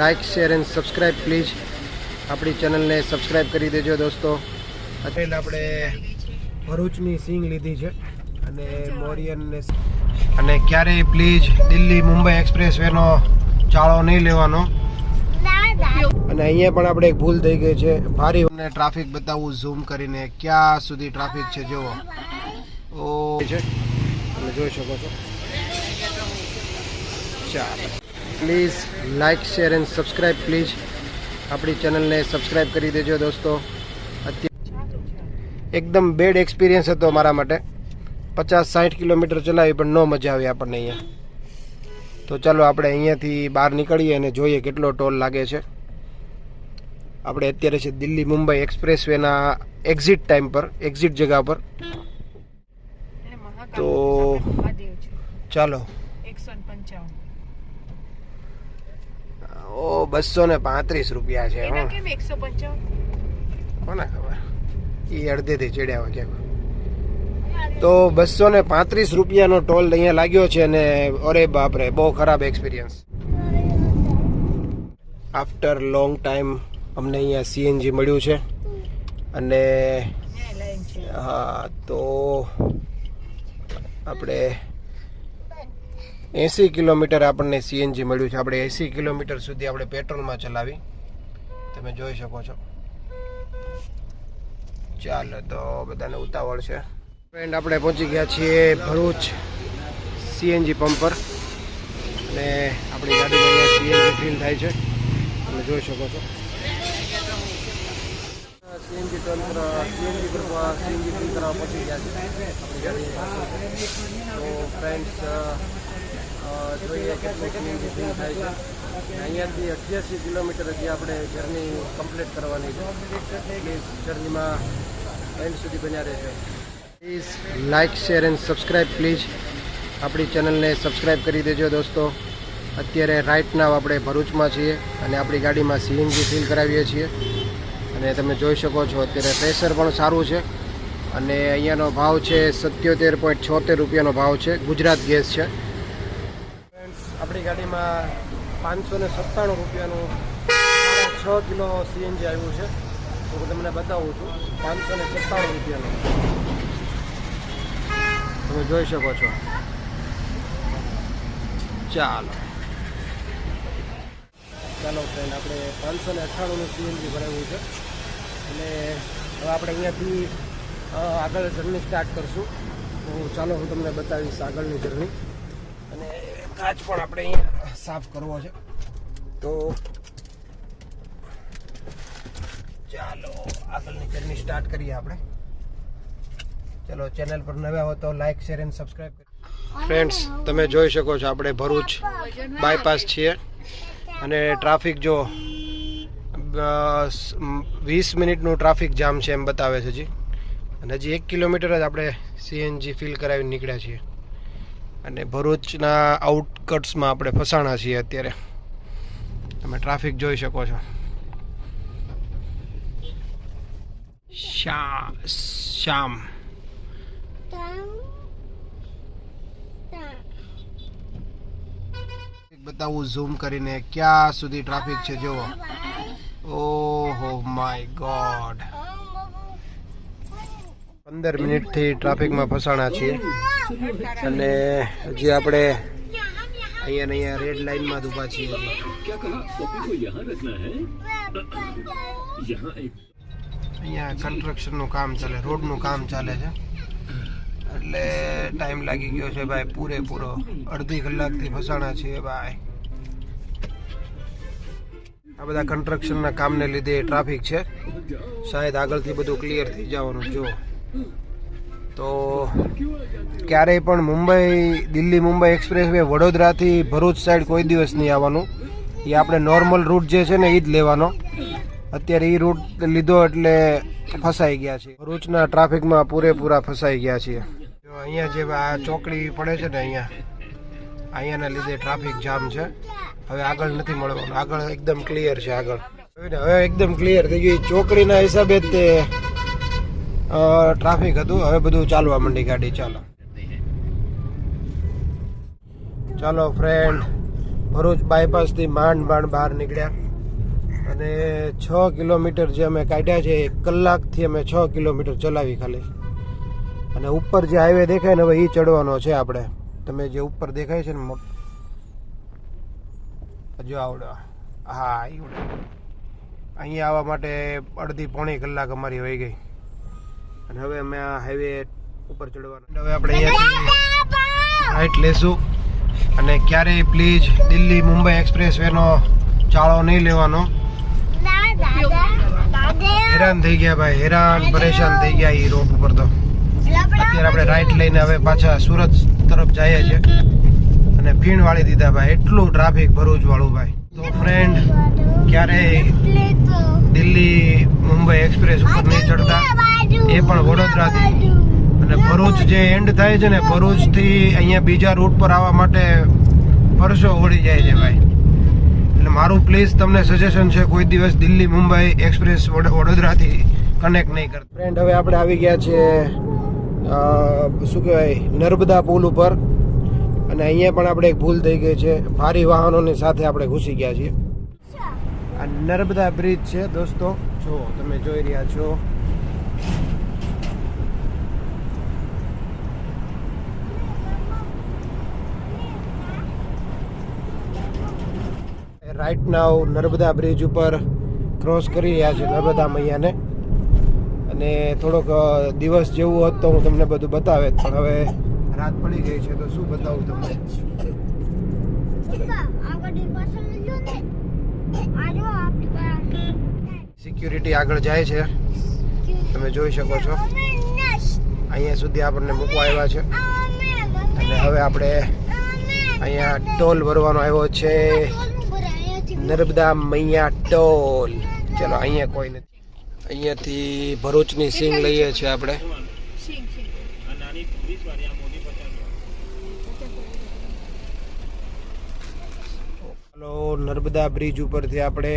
Like share and subscribe please. આપણી ચેનલને subscribe કરી દેજો દોસ્તો. અત્યારે આપણે ભરૂચની સિંગ લીધી છે અને મોરિયનને અને ક્યારેય પ્લીઝ દિલ્હી મુંબઈ એક્સપ્રેસ વેનો ચાળો નહીં લેવાનો. અને અહીંયા પણ આપણે એક ભૂલ થઈ ગઈ છે. ભારી અમને ટ્રાફિક બતાવવું ઝૂમ કરીને ક્યાં સુધી ટ્રાફિક છે જુઓ. ઓ, છે. તમે જોઈ શકો છો. ચાલો. Please like share and subscribe please. આપણી ચેનલને સબસ્ક્રાઈબ કરી દેજો દોસ્તો. એકદમ બેડ એક્સપિરિયન્સ હતો મારા માટે. પચાસ સાઠ કિલોમીટર ચલાવી પણ ન મજા આવી આપણને અહીંયા. તો ચાલો આપણે અહીંયાથી બહાર નીકળીએ અને જોઈએ કેટલો ટોલ લાગે છે. આપણે અત્યારે છે દિલ્હી મુંબઈ એક્સપ્રેસ વેના એક્ઝિટ ટાઈમ પર એક્ઝિટ જગા પર. તો ચાલો. ઓ બસો ને પાંત્રીસ રૂપિયા છે. કોને ખબર? એ અડધેથી ચડ્યા હોય છે તો બસો ને પાંત્રીસ રૂપિયાનો ટોલ અહીંયા લાગ્યો છે અને અરે બાપરે બહુ ખરાબ એક્સપિરિયન્સ આફ્ટર લોંગ ટાઈમ અમને અહીંયા સીએનજી મળ્યું છે. અને હા તો આપણે એંસી કિલોમીટર આપણને સીએનજી મળ્યું છે. આપણે એંસી કિલોમીટર સુધી આપણે પેટ્રોલમાં ચલાવી. તમે જોઈ શકો છો. ચાલો તો બધાને ઉતાવળ છે. ફ્રેન્ડ આપણે પહોંચી ગયા છીએ ભરૂચ સીએનજી પંપ પર. અને આપણી ગાડીમાં અહીંયા સીએનજી ફિલ થાય છે. તમે જોઈ શકો છો. સીએનજી તંત્ર સીએનજી કરવા સીએનજી ફિલ કરવા પહોંચી ગયા છે. આપણી ગાડી તો ફ્રેન્ડ્સ જોઈએ અહીંયાથી અઠ્યાસી કિલોમીટર હજી આપણે જર્ની કમ્પ્લીટ કરવાની છે. જર્નીમાં એન્ડ સુધી બન્યા રહેશે please like share and subscribe please આપણી ચેનલને સબસ્ક્રાઈબ કરી દેજો દોસ્તો. અત્યારે રાઇટ આપણે ભરૂચમાં છીએ અને આપણી ગાડીમાં સીએનજી ફિલ કરાવીએ છીએ. અને તમે જોઈ શકો છો, અત્યારે પ્રેશર પણ સારું છે. અને અહીંયાનો ભાવ છે સત્યોતેર પોઈન્ટ છોતેર રૂપિયાનો ભાવ છે. ગુજરાત ગેસ છે. આપણી ગાડીમાં પાંચસો ને સત્તાણું રૂપિયાનું છ કિલો સીએનજી આવ્યું છે. તો હું તમને બતાવું છું, પાંચસો ને સત્તાણું રૂપિયાનું. તમે જોઈ શકો છો. ચાલો. ચાલો ફ્રેન્ડ આપણે પાંચસો ને અઠ્ઠાણુંનું સીએનજી ભરાવ્યું છે. અને હવે આપણે અહીંયાથી આગળ જર્ની સ્ટાર્ટ કરશું. તો ચાલો હું તમને બતાવીશ આગળની જર્ની અને કાચ પણ આપણે અહીંયા સાફ કરવો છે. તો ચાલો, આગળની જર્ની સ્ટાર્ટ કરીએ આપણે. ચલો ચેનલ પર નવા હો તો like share and subscribe friends તમે જોઈ શકો છો આપણે ભરૂચ બાયપાસ છીએ. અને ટ્રાફિક જો વીસ મિનિટનું ટ્રાફિક જામ છે એમ બતાવે છે હજી અને હજી એક કિલોમીટર જ આપણે સીએનજી ફિલ કરાવી નીકળ્યા છીએ. અને ભરૂચના આઉટકટ્સમાં આપણે ફસાણા છીએ અત્યારે. તમે ટ્રાફિક જોઈ શકો છો. શા શામ બતાવું ઝૂમ કરીને ક્યાં સુધી ટ્રાફિક છે, જુઓ. ઓહો માય ગોડ પંદર મિનિટથી ટ્રાફિકમાં ફસાણા છીએ. અને હજી આપણે અહીંયા ને અહીંયા રેડ લાઈનમાં જ ઊભા છીએ. અહીંયા કન્સ્ટ્રક્શનનું કામ ચાલે રોડનું કામ ચાલે છે. એટલે ટાઈમ લાગી ગયો છે ભાઈ પૂરેપૂરો. અડધી કલાકથી ફસાણા છીએ ભાઈ. આ બધા કન્સ્ટ્રક્શનના કામને લીધે ટ્રાફિક છે. શાયદ આગળથી બધું ક્લિયર થઈ જવાનું જો. તો ક્યારેય પણ મુંબઈ, દિલ્હી, મુંબઈ એક્સપ્રેસ વે વડોદરાથી ભરૂચ સાઈડ કોઈ દિવસ નહીં આવવાનું. એ આપણે નોર્મલ રૂટ જે છે ને એ જ લેવાનો. અત્યારે એ રૂટ લીધો એટલે ફસાઈ ગયા છે ભરૂચના ટ્રાફિકમાં પૂરેપૂરા ફસાઈ ગયા છીએ. અહીંયા જે આ ચોકડી પડે છે ને અહીંયા, અહીંયાના લીધે ટ્રાફિક જામ છે. હવે આગળ નથી મળવાનું. આગળ એકદમ ક્લિયર છે આગળ. હવે એકદમ ક્લિયર થઈ ગયું. ચોકડીના હિસાબે જ તે ટ્રાફિક હતું. હવે બધું ચાલવા માંડી ગાડી. ચાલો. ચાલો ફ્રેન્ડ ભરૂચ બાયપાસથી માંડ માંડ બહાર નીકળ્યા. અને છ કિલોમીટર જે અમે કાઢ્યા છે, એક કલાકથી અમે છ કિલોમીટર ચલાવી ખાલી. અને ઉપર જે હાઈવે દેખાય ને, હવે એ ચડવાનો છે આપણે. તમે જે ઉપર દેખાય છે ને, મો- જો આવડે. હા આવડે. અહીંયા આવવા માટે અડધી પોણી કલાક અમારી વહી ગઈ. અને હવે અમે આ હાઈવે ઉપર ચડવાનું. હવે આપણે રાઈટ લેશું. અને ક્યારેય પ્લીઝ દિલ્હી મુંબઈ એક્સપ્રેસ વેનો ચાળો નહીં લેવાનો. હેરાન થઈ ગયા ભાઈ હેરાન પરેશાન થઈ ગયા એ રોડ ઉપર તો. અત્યારે આપણે રાઈટ લઈને હવે પાછા સુરત તરફ જઈએ છીએ. અને ભીણ વાળી દીધા ભાઈ એટલું ટ્રાફિક ભરૂચ વાળું ભાઈ. તો ફ્રેન્ડ ક્યારેય દિલ્હી, મુંબઈ એક્સપ્રેસ ઉપર નહીં ચડતા, એ પણ વડોદરાથી. અને ભરૂચ જે એન્ડ થાય છે ને, ભરૂચથી અહીંયા બીજા રૂટ પર આવવા માટે પરસો વળી જાય છે ભાઈ. એટલે મારું પ્લીઝ તમને સજેશન છે, કોઈ દિવસ દિલ્હી, મુંબઈ એક્સપ્રેસ વડ- વડોદરાથી કનેક્ટ નહીં કરતા. ફ્રેન્ડ હવે આપણે આવી ગયા છે શું કહેવાય, નર્મદા પુલ ઉપર. અને અહીંયા પણ આપણે એક ભૂલ થઈ ગઈ છે. ભારી વાહનોની સાથે આપણે ઘૂસી ગયા છીએ. આ નર્મદા બ્રિજ છે, દોસ્તો. જો તમે જોઈ રહ્યા છો. રાઈટ નાવ નર્મદા બ્રિજ ઉપર ક્રોસ કરી રહ્યા છે નર્મદા મૈયાને. અને થોડોક દિવસ જેવું હોત તો હું તમને બધું બતાવે. પણ હવે રાત પડી ગઈ છે, તો શું બતાવું તમને? સિક્યુરિટી આગળ જાય છે. તમે જોઈ શકો છો. અહીંયા સુધી આપણને મૂકવા આવ્યા છે. અને હવે આપણે અહીંયા ટોલ ભરવાનો આવ્યો છે. નર્મદા મૈયા ટોલ. ચલો, અહીંયા કોઈ નથી. અહીંયાથી ભરૂચની સિંગ લઈએ છીએ આપણે. હલો નર્મદા બ્રિજ ઉપરથી આપણે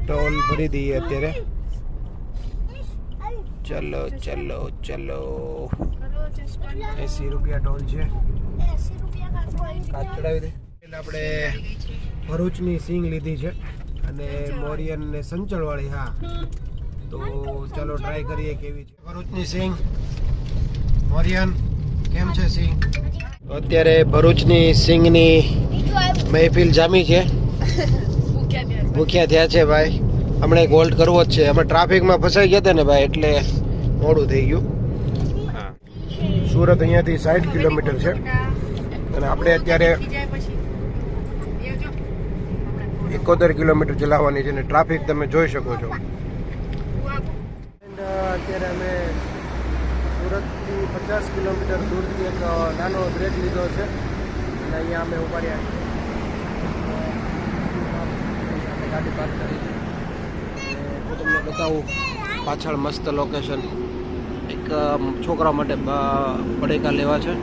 ટોલ ભરી દઈએ અત્યારે. ચલો ચલો ચલો. એસી રૂપિયા ટોલ છે. આપણે ભરૂચની સિંગ લીધી છે અને મોરિયન ને સંચળ વાળી હા. તો ચાલો ટ્રાય કરીએ કેવી છે. ભરૂચની સિંગ. મોરિયન, કેમ છે સિંગ? અત્યારે ભરૂચની સિંગની મહેફિલ જામી છે. ભૂખ્યા થયા છે. ભાઈ. હમણાં એક હોલ્ટ કરવો જ છે. અમે ટ્રાફિકમાં ફસાઈ ગયા હતા ને ભાઈ એટલે મોડું થઈ ગયું. હા. સુરત અહીંયાથી સાઠ કિલોમીટર છે. અને આપણે અત્યારે એકોતેર કિલોમીટર ચલાવવાની છે અને ટ્રાફિક તમે જોઈ શકો છો. અત્યારે અમે સુરતથી પચાસ કિલોમીટર દૂરથી એક નાનો બ્રેક લીધો છે. અને અહીંયા અમે ઊભા રહ્યા છીએ અમે ગાડી પાર્ક કરી હું તમને બતાવું પાછળ મસ્ત લોકેશન એક છોકરા માટે બડેકા લેવા છે.